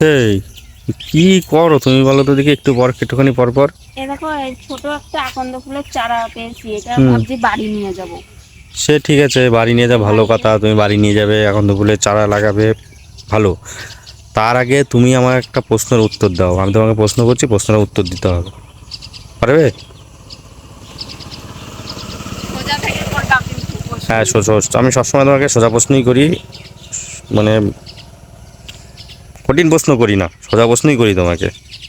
এই কি করো তুমি বলো তো দেখি একটু পর একটুখানি পর পর দেখো ছোট একটা আকন্দ ফুলের চারা পেয়েছি এটা। ভাবছি বাড়ি নিয়ে যাব। সে ঠিক আছে বাড়ি নিয়ে যা ভালো কথা তুমি বাড়ি নিয়ে যাবে এখন তো ফুলের চারা লাগাবে ভালো। তার আগে তুমি আমার একটা প্রশ্নের উত্তর দাও আমি তোমাকে প্রশ্ন করছি প্রশ্নের উত্তর দিতে হবে। পারবে। হ্যাঁ সোজা আমি সবসময় তোমাকে সোজা প্রশ্নই করি মানে কঠিন প্রশ্ন করি না সোজা প্রশ্নই করি তোমাকে।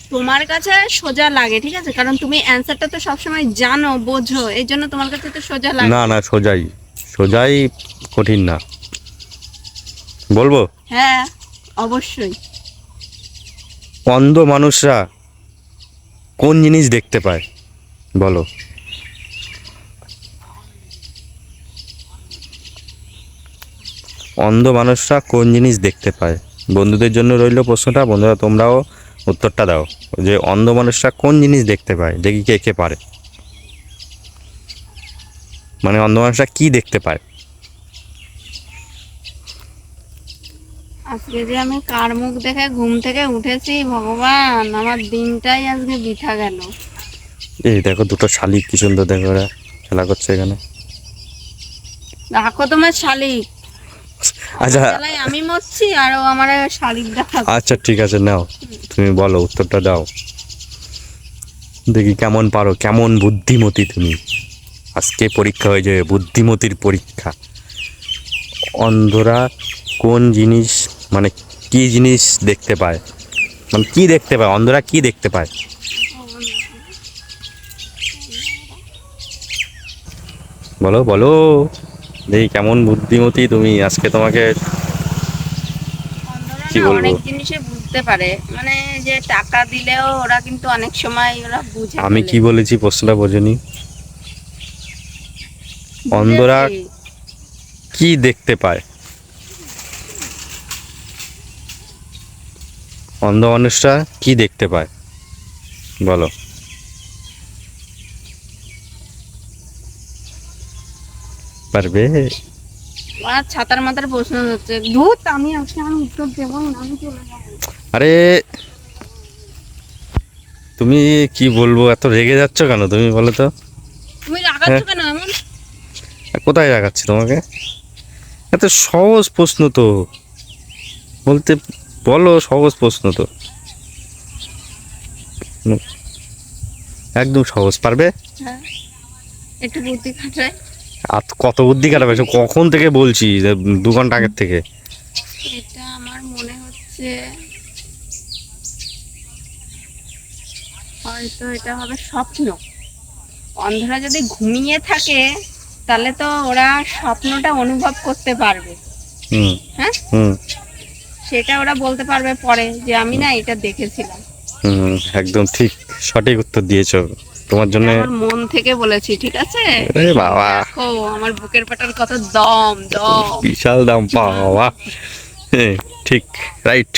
তোমার কাছে সোজা লাগে ঠিক আছে? কারণ তুমি অ্যানসারটা তো সবসময় জানো বোঝো এই জন্য তোমার কাছে তো সোজা লাগে। না না সোজাই। সোজাই কঠিন না। বলব? হ্যাঁ অবশ্যই। অন্ধ মানুষরা কোন জিনিস দেখতে পায়? বলো। অন্ধ মানুষরা কোন জিনিস দেখতে পায়? বন্ধুদের জন্য রইল প্রশ্নটা বন্ধুরা তোমরাও উত্তরটা দাও যে অন্ধ মানুষরা কোন জিনিস দেখতে পায় দেখি কে কে পারে। মানে অন্ধ মানুষরা কি দেখতে পায়? আজকে যে আমি কার মুখ দেখে ঘুম থেকে উঠেছি ভগবান আমার দিনটাই আজকে বৃথা গেল। এই দেখো দুটো শালিক কি সুন্দর দেখো খেলা করছে এখানে। রাখো তোমার শালিক। আচ্ছা। আমি মরছি আর ও আমার শালিক আচ্ছা ঠিক আছে নাও। তুমি বলো উত্তরটা দাও। দেখি কেমন পারো কেমন বুদ্ধিমতী তুমি। আজকে পরীক্ষা হয়ে যাবে বুদ্ধিমতির পরীক্ষা। অন্ধরা কোন জিনিস মানে কি জিনিস দেখতে পায়? মানে কি দেখতে পায়? অন্ধরা কি দেখতে পায়? বলো বলো। দেখি কেমন বুদ্ধিমতী তুমি? আজকে তোমাকে কি বলব? অনেক জিনিসে বুঝতে পারে। মানে যে টাকা দিলেও ওরা কিন্তু অনেক সময় ওরা বুঝে আমি কি বলেছি প্রশ্নটা বোঝনি? অন্ধরা কি দেখতে পায়? অন্ধ মানুষরা কি দেখতে পায়? বলো। পারবে? ছাতার মাথার প্রশ্ন হচ্ছে ধুত আমি আজকে আমি উত্তর দেবো না আমি চলে যাব। আরে তুমি কি বলব এত রেগে যাচ্ছ কেন তুমি বলো তো? তুমি রাগাচ্ছ হ্যাঁ। কেন এমন? কোথায় রাখাচ্ছি তোমাকে? এত সহজ প্রশ্ন তো। বলতে বলো সহজ প্রশ্ন তো। একদম সহজ পারবে? হ্যাঁ একটু বুদ্ধি খাটায় আর কত বুদ্ধি খারাপ আছে কখন থেকে বলছি যে দু ঘণ্টা আগের থেকে? এটা আমার মনে হচ্ছে হয়তো এটা হবে স্বপ্ন। অন্ধরা যদি ঘুমিয়ে থাকে তাহলে তো ওরা স্বপ্নটা অনুভব করতে পারবে। হ্যাঁ? সেটা ওরা বলতে পারবে পরে যে আমি না এটা দেখেছিলাম। হুম একদম ঠিক সঠিক উত্তর দিয়েছ। তোমার জন্য আমার মন থেকে বলেছি ঠিক আছে? আরে বাবা। ও আমার বুকের পাটার কথা দম দম। বিশাল দাম বাবা। হ্যাঁ ঠিক রাইট